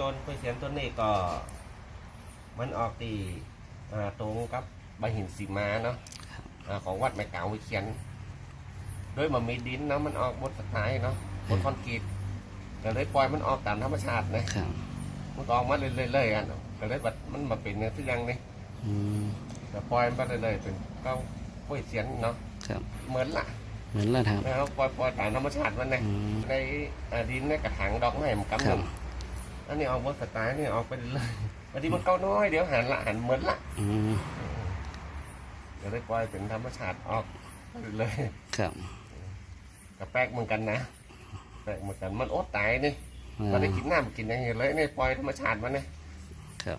ต้นกล้วยเสียนต้นนี้ก็ มันออกตีอ่าตรงกับใบหินสีมาเนาะอ่าของวัดแม่กาววิเชียนโดยมันมีดินเนาะมันออกบนสไตล์เนาะบนคอนกรีตก็เลยปล่อยมันออกตามธรรมชาตินะครับมันก็ออกมาเรื่อยๆอะก็เลยแบบมันมาเป็นอย่างที่ยังนี่อืมก็ปล่อยมันไปเรื่อยๆเป็นเก้ากล้วยเสียนเนาะครับเหมือนละเหมือนแล้วครับแล้วปล่อยปล่อยตามธรรมชาติมันนะอืมในอ่าดินในกระถางดอกไม้มันกำคหรันึ่บง อันนี้ออกบนสไตล์นี่ออกไปเรื่อยๆบางทีมันเก้าน้อยเดี๋ยวหันละหันเหมือนละอืมเดี๋ยวได้ปล่อยเป็นธรรมชาติออกไปเลยครับกับแปลกเหมือนกันนะแปลกเหมือนกันมันอดตายนี่อ่ามันได้กินน้ำกินอย่างเงี้ยเลยนี่ปล่อยธรรมชาติมันนี่ครับ